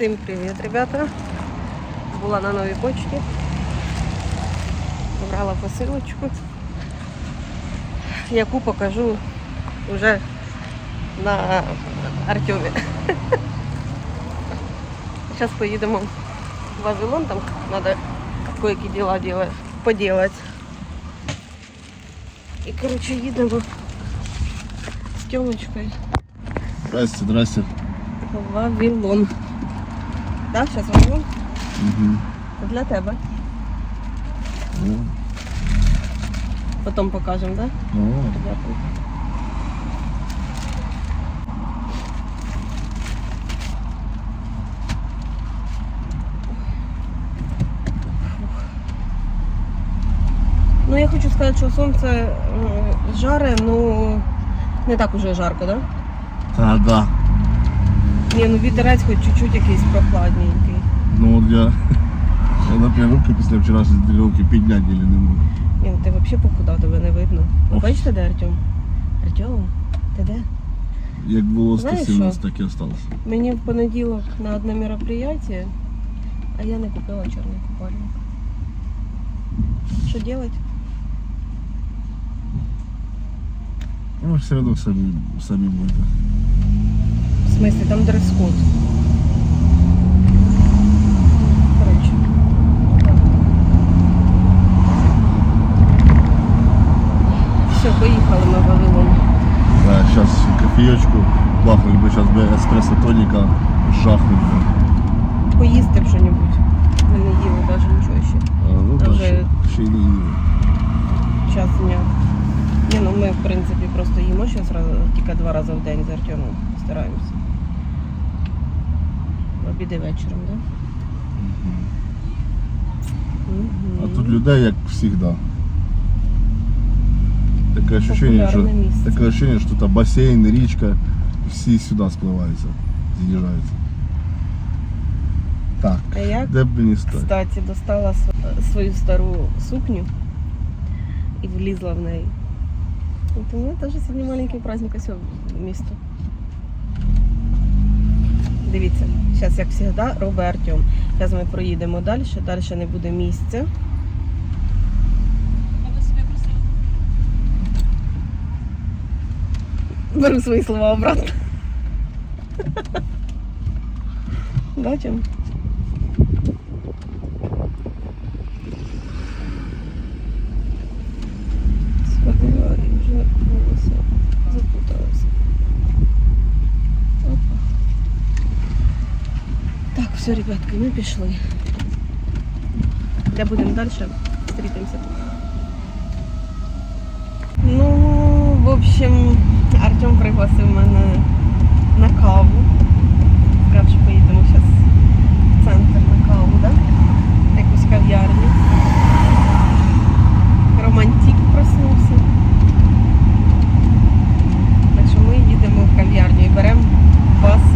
Всім привіт, ребята. Була на новій почті. Брала посилочку, яку покажу вже на Артемі. Зараз поїдемо в Вавилон, там треба кое-які діла делать, поделать. І коротше їдемо з Тьомочкою Здрасте, здрасте. в Вавилон. Так, зараз Вавилон? Угу. Для тебе. Ну, Потім покажемо, так? ну, Дякую. Ну, я хочу сказати, що сонце жаре, ну не так уже жарко, так? та да. Ні, ну вітерець хоч чуть-чуть якийсь прохладненький. Ну от я, я наприклад, руки після вчорашньої тренування підняти не можу. Ні, ну ти взагалі похудав, тебе не видно. Ви Ох. бачите, де Артем? Артем, ти де? Як було Знаєш 170, так і осталось. Мені в понеділок на одне мероприятие, а я не купила чорний купальник. Що делать? Ну, все одно самі, самі будете. Смысле, там дрес-код. Все, поїхали ми в Вавилон. Да, зараз кофійочку бахнуть би, зараз би еспресо тоніка жахнуть би. Поїсти б що-небудь. Ми не їли навіть нічого ще. А, ну, вже- ще, ще й не їли. Час дня. Ні, ну ми в принципі просто їмо зараз тільки два рази в день з Артемом стараємося. Обіди вечором, так? Да? А тут людей, як завжди. Таке ощущение, що, Популярне місце. таке ощущение, що тут басейн, річка, всі сюди спливаються, з'їжджаються. Так, А я, де б мені стати? кстати, достала св- свою стару сукню і влізла в неї. От у мене теж сьогодні маленький праздник ось в місто. Дивіться, Зараз, як завжди, робить Артем. Зараз ми проїдемо далі, далі не буде місця. Беру свої слова обратно. Бачимо? Сходила і вже волосся запуталася. Опа. Так, все, ребятки, ми пішли. Де будемо далі? Зустрітимося. Ну, в общем, Артем пригласив мене на каву. Сказав, що поїдемо зараз в центр на каву, да? Якусь кав'ярню. Романтик проснувся. Так що ми їдемо в кав'ярню і беремо вас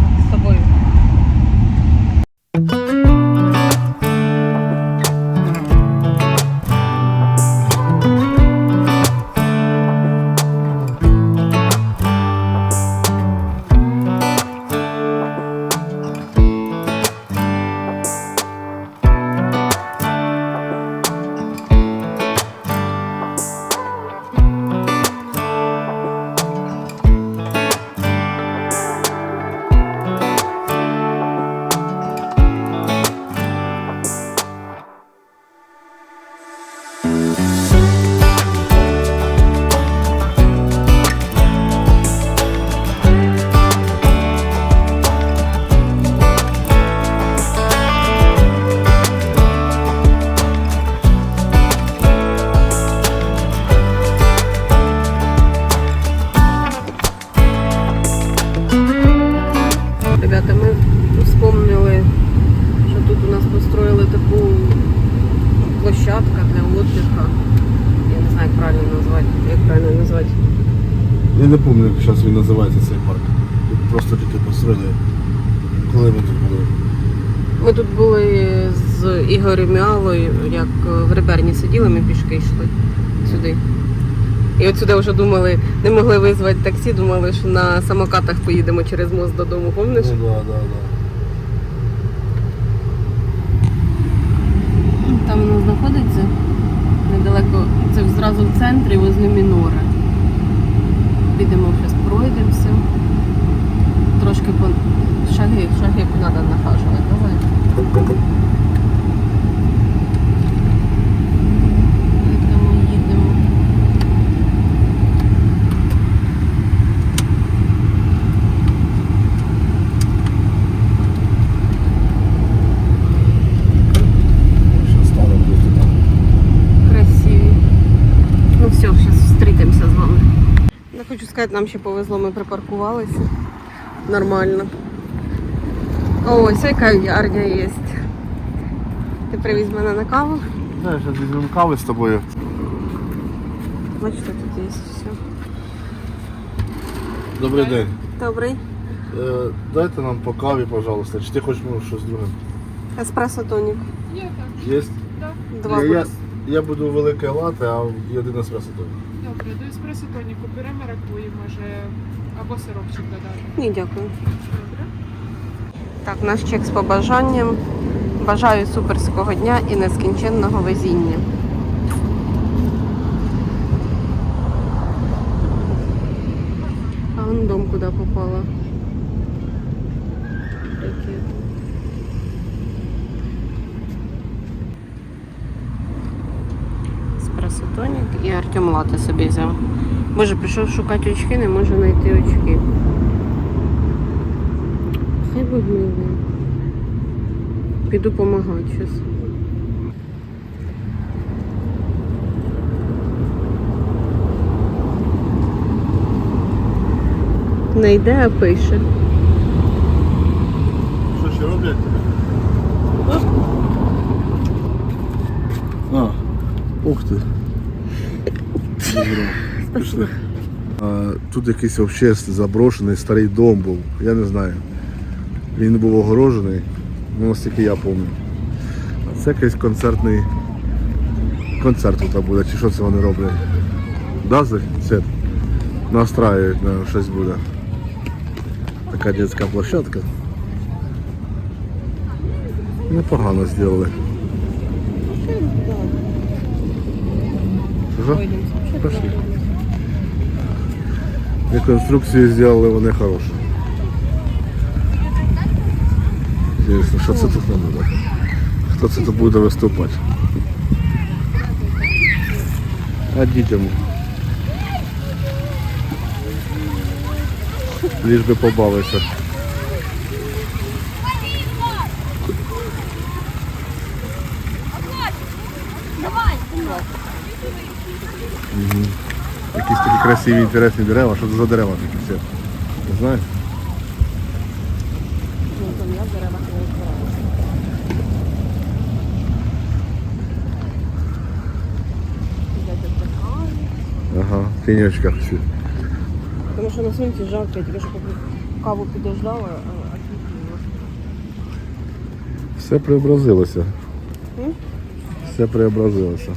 не пам'ятаю, як зараз він називається цей парк. Тут Просто тільки построїли. коли ми тут були. Ми тут були з Ігорем Міалою, як в Реберні сиділи, ми пішки йшли сюди. І от сюди вже думали, не могли визвати таксі, думали, що на самокатах поїдемо через мост додому, пам'ятаєш? Ну, да, да, да. Там воно знаходиться недалеко, це зразу в центрі возле мінора. Підемо зараз пройдемося. Трошки по шаги, шаги треба нахажувати. Давай. Їдемо, їдемо. Зараз стану просто там. Красиві. Ну все, зараз зустрітимося з вами. Я хочу сказати, нам ще повезло, ми припаркувалися. Нормально. Ось яка кав'ярня є. Ти привіз мене на каву. Да, зараз візьмемо кави з тобою. Бачите, тут є все. Добрий день. Добрий. Е, дайте нам по каві, пожалуйста. Чи ти хочеш ну, щось друге? Еспресо тонік. Є так, Є? Два я, я, я буду велике лате, а один еспресо тоді. Добре. До еспресо тоніку беремо ракуї, може, або сиропчик додати. Ні, дякую. Добре. Так, наш чек з побажанням. Бажаю суперського дня і нескінченного везіння. А он дом куда попала? Еспресо тонік і Артем лати собі взяв. Боже, прийшов шукати очки, не може знайти очки. Хай би милий. Піду помагати зараз. Не йде, а пише. Що ще роблять? А, ух ти. Пішли. А, тут якийсь взагалі заброшений старий дом був. Я не знаю. Він був огорожений, ну наскільки я пам'ятаю. А це якийсь концертний концерт тут буде, чи що це вони роблять? Да, це настраюють на щось буде. Така дитяча площадка. Непогано зробили. Ага. Пошли. Реконструкцію зробили вони хороші. Інтересно, що це тут буде? Хто це тут буде виступати? А дітям. Ліж би побавився. Якісь такі красиві, інтересні дерева. Що це за дерева такі все? Не знаєш? Ага, в тіньочках всі. Тому що на сонці жарко, я тільки що каву підождала, а, квітнула. Все преобразилося. Все преобразилося.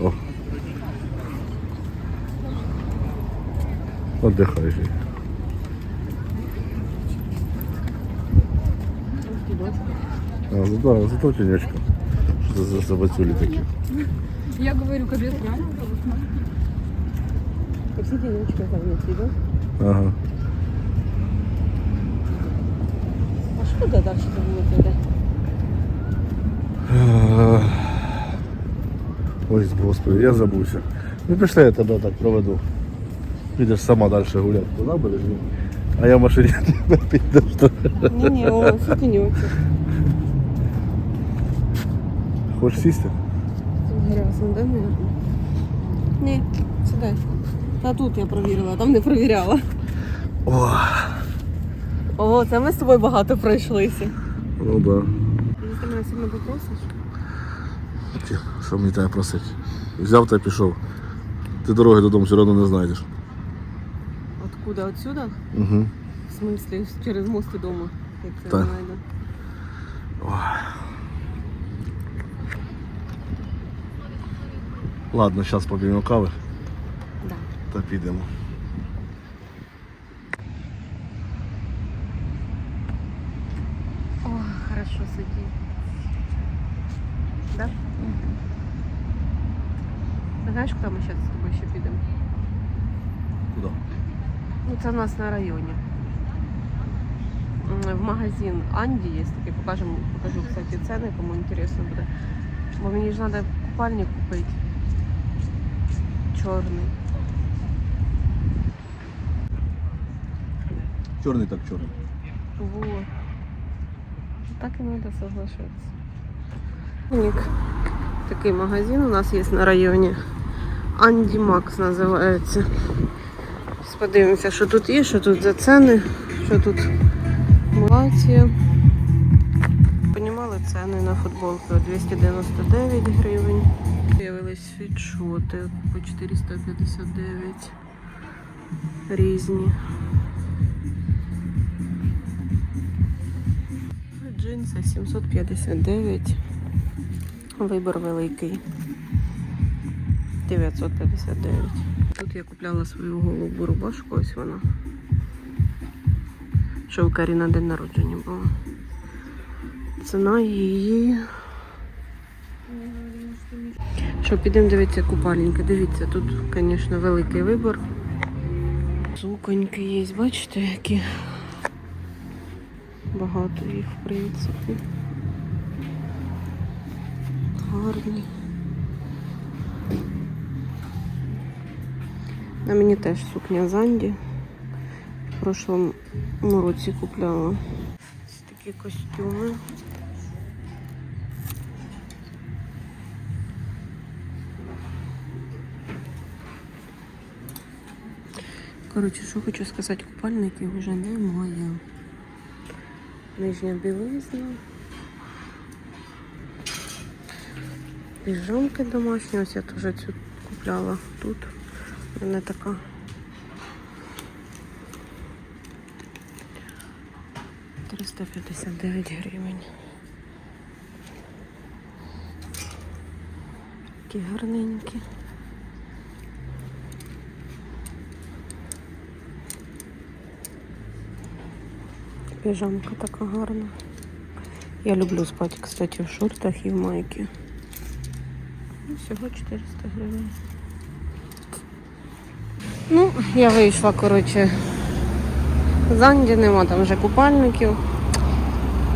О. Отдихай же. А, зато, зато тіньочка. Що це за собацюлі такі? Я говорю, кабет реально. Всі тіночки завнутрі, да? Ага. А що туди далі за вулиця йде? Ой, господи, я забувся. Ну пішли, я тебе так проведу. Підеш сама далі гуляти. Туди будеш? ні? А я в машині тебе підеш. Ні-ні, о, всі. Хочеш сісти? Грязно, да, наверное? Ні, сідай. Та тут я провірила, там не провіряла. О, О, це ми з тобою багато пройшлися. ну да. Ти мене сильно попросиш. Ті, Що мені тебе просить? Взяв та й пішов. Ти дороги додому все одно не знайдеш. Откуда? Отсюда? Угу. В смысле, через мост і дома. Як це Так. не знайду. Ладно, зараз поп'ємо кави Да. та підемо. О, хорошо сидіть. Да? Ти знаєш, куди ми зараз з тобою ще підемо? Куди? Ну, це в нас на районі. М, В магазин Анді є такий, покажемо, покажу, кстати, ціни, кому інтересно буде. Бо мені ж треба купальник купити. Чорний. Чорний так чорний. Вот. Так і треба соглашатися. Ник. Такий магазин у нас є на районі. Анді Макс називається. Подивимося, що тут є, що тут за ціни, що тут плаття. Понімали ціни на футболку 299 гривень. З'явились світшоти по 459 різні. Джинси 759. Вибір великий. 959. Я купляла свою голубу рубашку, ось вона. Що у Карі на день народження була. Ціна її. Що, підемо дивитися купальники. Дивіться, тут, звісно, великий вибір. Суконьки є, бачите, які багато їх, в принципі. Гарні. На мені теж сукня Занді. В прошлому році купляла. Ось такі костюми. Коротше, що хочу сказати, купальників вже немає. Нижня білизна. Піжамки домашні. Ось я теж цю купляла тут. Вона така. Триста п'ятдесят дев'ять гривень. Такі гарненькі. Піжамка така гарна. Я люблю спати, кстати, в шортах і в майці. Ну, Всього 400 гривень. Ну, я вийшла, коротше, з Анді, нема там вже купальників.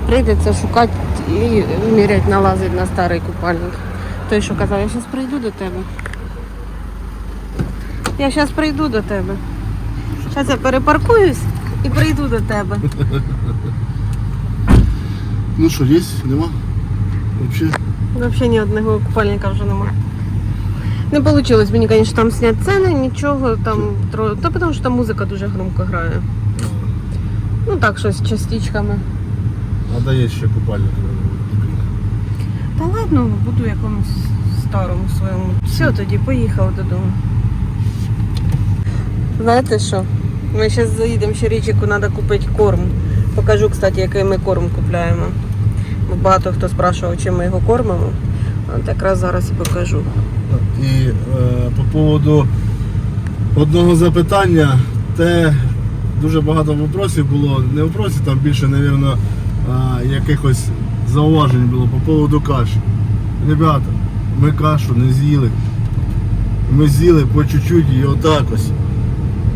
Прийдеться шукати і міряти налазить на старий купальник. Той, що казав, я зараз прийду до тебе. Я зараз прийду до тебе. Зараз я перепаркуюсь і прийду до тебе. Ну що, є? Нема? Взагалі? Взагалі ні одного купальника вже нема. Не вийшло мені, звісно, там зняти ціни, нічого там тро... Та тому що там музика дуже громко грає. Ну так, щось з частичками. А де є ще купальник? Та ладно, буду в якомусь старому своєму. Все, тоді поїхав додому. Знаєте що? Ми зараз заїдемо ще річку, треба купити корм. Покажу, кстати, який ми корм купляємо. Багато хто спрашував, чим ми його кормимо. От якраз зараз і покажу. І е, по поводу одного запитання, те дуже багато вопросів було. Не вопросів, там більше, мабуть, якихось зауважень було по поводу каші. Ребята, ми кашу не з'їли. Ми з'їли по чуть-чуть і отак ось.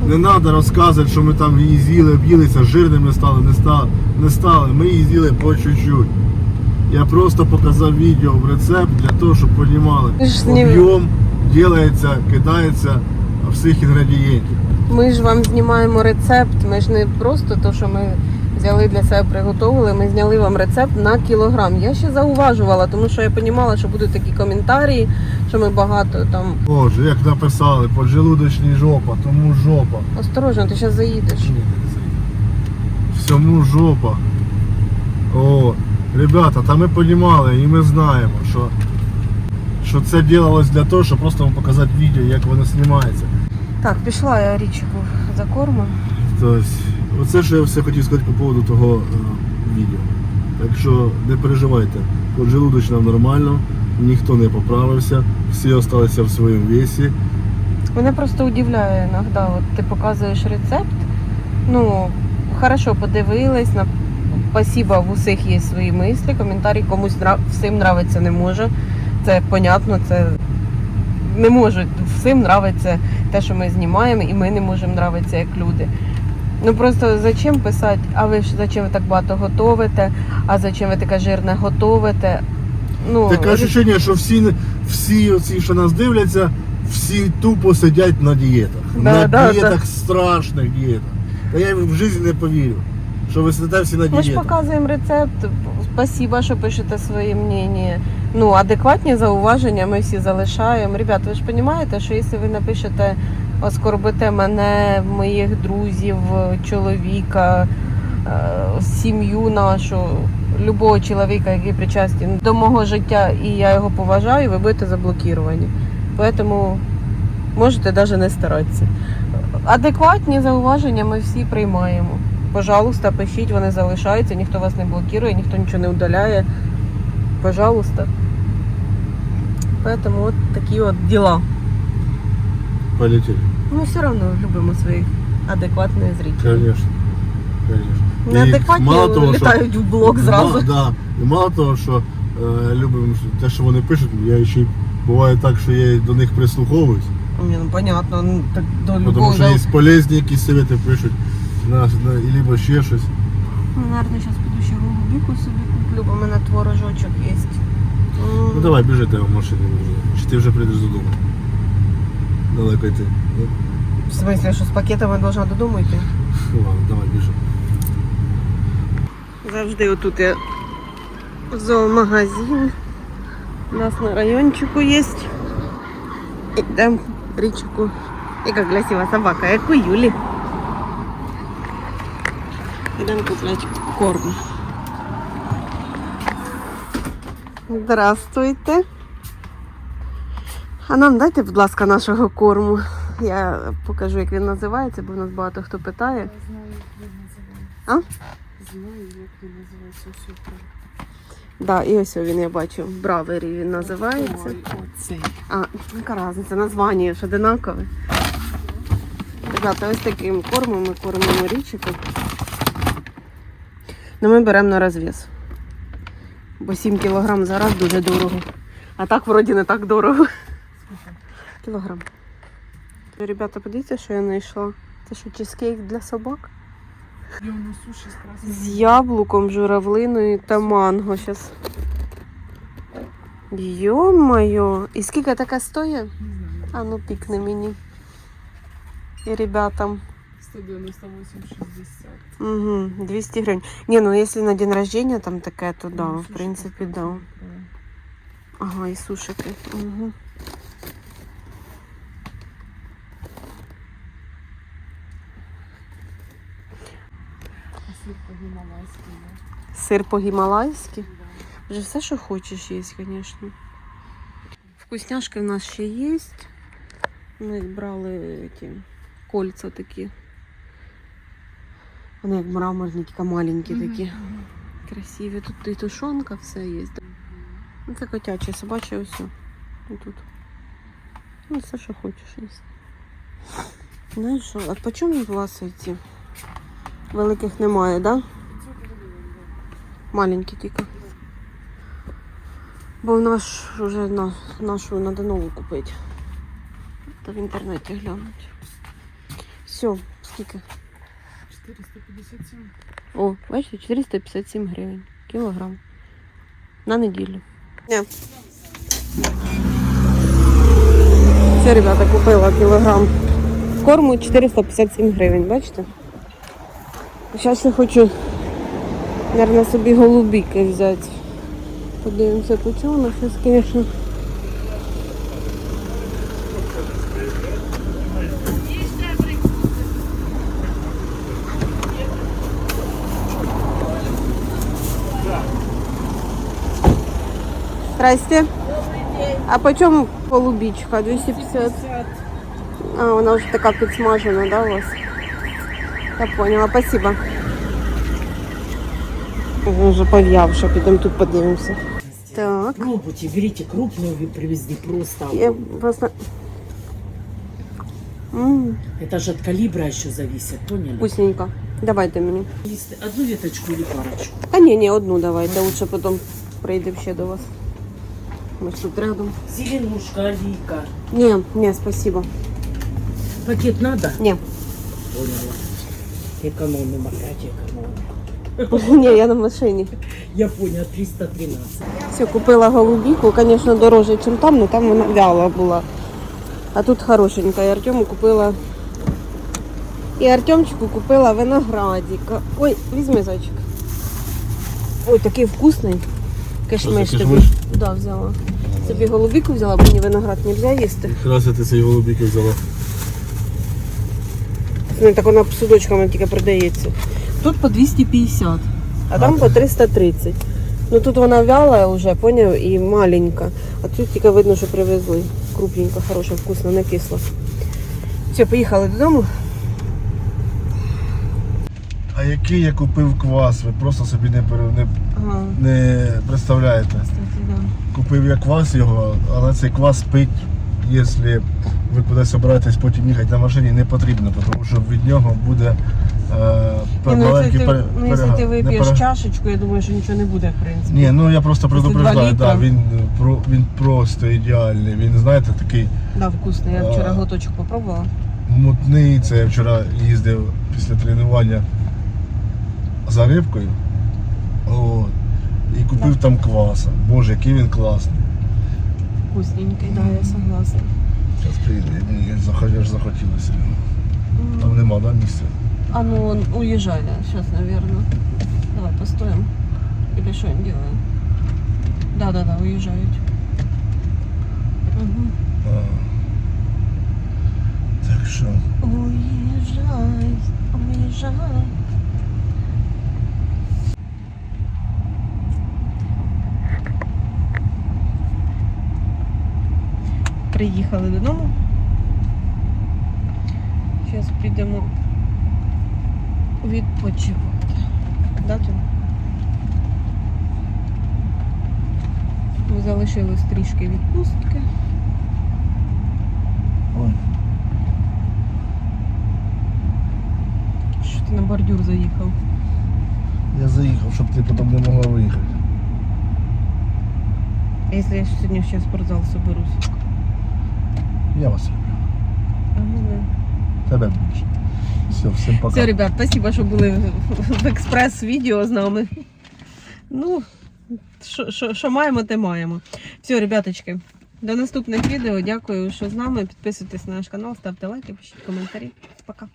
Не треба розказувати, що ми там її з'їли, об'їлися, жирними стали, не стали. Не стали. Ми її з'їли по чуть-чуть. Я просто показав відео в рецепт для того, щоб розуміли. Об'єм ділається, кидається всіх інгредієнтів. Ми ж вам знімаємо рецепт. Ми ж не просто то, що ми взяли для себе, приготували. Ми зняли вам рецепт на кілограм. Я ще зауважувала, тому що я розуміла, що будуть такі коментарі, що ми багато там. Боже, як написали, поджелудочні жопа, тому жопа. Осторожно, ти зараз заїдеш. Всьому жопа. О, ребята, та ми розуміли і ми знаємо, що, що це робилось для того, щоб просто вам показати відео, як воно знімається. Так, пішла я річку за кормом. Тобто, оце що я все хотів сказати по поводу того е, відео. Так що не переживайте, поджелудочна нормально, ніхто не поправився, всі залишилися в своєму весі. Мене просто удивляє іноді, от ти показуєш рецепт. Ну, хорошо, подивилась, на спасибо, в усіх є свої мислі, коментарі комусь нрав... всім нравиться не може. Це понятно, це не можуть всім нравиться те, що ми знімаємо, і ми не можемо нравитися як люди. Ну просто зачем писати, а ви ж зачем ви так багато готовите, а зачем ви таке жирне готовите? Ну, Таке відчуття, що всі, всі оці, що нас дивляться, всі тупо сидять на дієтах. Да, на да, дієтах, страшних дієтах. Та я в житті не повірю, що ви сидите всі на Ми ж показуємо рецепт. Спасибо, що пишете своє мнення. Ну, адекватні зауваження ми всі залишаємо. Ребят, ви ж розумієте, що якщо ви напишете, оскорбите мене, моїх друзів, чоловіка, е, сім'ю нашу, любого чоловіка, який причастен до мого життя, і я його поважаю, ви будете заблоковані. Тому можете навіть не старатися. Адекватні зауваження ми всі приймаємо. Пожалуйста, пишіть, вони залишаються, ніхто вас не блокує, ніхто нічого не удаляє. Пожалуйста. Поэтому от такі от діла. Полетели. Ми все одно любимо своїх адекватних зрителів. Конечно. Конечно. Неадекватні мало того, що- в блок зразу. Мало, да. І мало того, що е, любимо те, що вони пишуть, я ще буває так, що я до них прислуховуюсь. Ні, ну понятно, ну так до Ну, Тому що є полезні якісь совети пишуть, на, на, і либо ще щось. Ну, Наверно, зараз піду ще голубіку собі куплю, бо в мене творожочок є. Ну давай біжи тебе в машині вже. Чи ти вже прийдеш додому? Далеко йти. Ну, В смысле, що з пакетами должна додому йти? Ну ладно, давай біжи. Завжди отут є зоомагазин. У нас на райончику є. Йдемо в річку. Яка красива собака, як у Юлі. Йдемо купляти корм. Здравствуйте. А нам дайте, будь ласка, нашого корму. Я покажу, як він називається, бо в нас багато хто питає. Я Знаю, як він називається. А? Знаю, як він називається. Супер. Да, і ось він я бачу. В Бравері він називається. Ой, оцей. А, яка різниця, названня ж одинакове. Ребята, ось таким кормом ми кормимо річку. Ну ми беремо на розв'яз. Бо 7 кілограм за раз дуже дорого. А так вроді не так дорого. Кілограм. Ребята, подивіться, що я знайшла. Це що, чизкейк для собак? З яблуком, журавлиною та манго. Щас. Йо-моє. І скільки таке стоїть? А ну пікне мені. І ребятам. 198,60. Угу, 200 гривень. Не, ну если на день рождения там таке, то да, Ну, в суші принципі, да. Ага, і сушики. Угу. Сир по-гімалайськи, да. Сир по-гімалайськи. Вже все, що хочеш, є, звісно. Вкусняшки в нас ще є. Ми брали ті кольця такі. Вони як мраморні, тільки маленькі такі. Красиві. Тут і тушонка, все є. Ну, це котяче, собаче все. І тут. Ну, все, що хочеш є. Знаєш що, а по чому власне ці? Великих немає, так? Да? 500 гривень, да. Маленькі тільки. Бо в нас вже на, нашу надо нову купити. Та в інтернеті глянуть. Все, скільки? 457. О, бачите, 457 гривень. Кілограм. На неділю. Ні. Все, ребята, купила кілограм корму 457 гривень, бачите? Зараз я хочу, мабуть, собі голубіки взяти. Подивимося по чому. Зараз, звісно. Здрасте. А по чому голубічка? 250? А, вона вже така підсмажена, да, у вас? Я поняла, спасибо. Вже пов'явша, підемо тут подивимося. Так. Пробуйте, берите крупную, вы привезли просто. Я просто... М, Это же от калибра еще зависит, поняли? вкусненько. Давайте мені. Если Одну веточку или парочку. А ні, ні, одну давайте, лучше потім прийде ще до вас. Ж тут рядом. Зеленушка, оливка. Ні, ні, спасибо. Пакет надо? Ні. Поняла. Экономим опять экономим. Ні, я на машині. Я поняла, 313. Все, купила голубіку, звісно, дорожче, ніж там, але там вона вяла була. А тут хорошенька. І Артему купила. І Артемчику купила виноградика. Ой, візьми зайчик. Ой, такий вкусний. Кишмиш тобі. Да, взяла. Собі голубіку взяла, бо мені виноград не можна їсти. Якраз ти цей голубіки взяла. Ну, так вона судочками тільки продається. Тут по 250, а там по 330. Ну тут вона вяла вже, поняв, і маленька. А тут тільки видно, що привезли. Крупненька, хороша, вкусна, не кисла. Все, поїхали додому. А який я купив квас, ви просто собі не, пере- не, Ага, не представляєте. Купив я квас його, але цей квас пить, якщо ви кудись собираєтесь потім їхати на машині, не потрібно, тому що від нього буде е, ну, маленький якщо ти, пере- ну, якщо ти вип'єш пере- чашечку, я думаю, що нічого не буде, в принципі. Ні, ну я просто Просто предупреждаю, да, він, про, він просто ідеальний. Він, знаєте, такий Да, вкусний. Я вчора А. глоточок попробувала. мутний. Це я вчора їздив після тренування за рибкою. От, і купив там кваса. Боже, який він класний. Вкусненький, да, я согласна. Зараз приїде, мені захотілося, захотілося. Там нема, да, місця? А ну он уезжали сейчас, наверное. Давай постоим. Или что они делают? Да, да, да, уезжают. Угу. А. Так що, Уезжай, уезжай. Приїхали додому. Зараз підемо відпочивати. Да, залишились трішки відпустки. ой, Що ти на бордюр заїхав? я заїхав, щоб ти потім не могла виїхати. Якщо я сьогодні ще в спортзал соберусь? Я вас люблю. А мене. Тебе більше. Все, всім пока. Все, ребят, спасибо, що були в- експрес-відео з нами. Ну, що маємо, те маємо. Все, ребяточки, до наступних відео. Дякую, що з нами. Підписуйтесь на наш канал, ставте лайки, пишіть коментарі. Пока.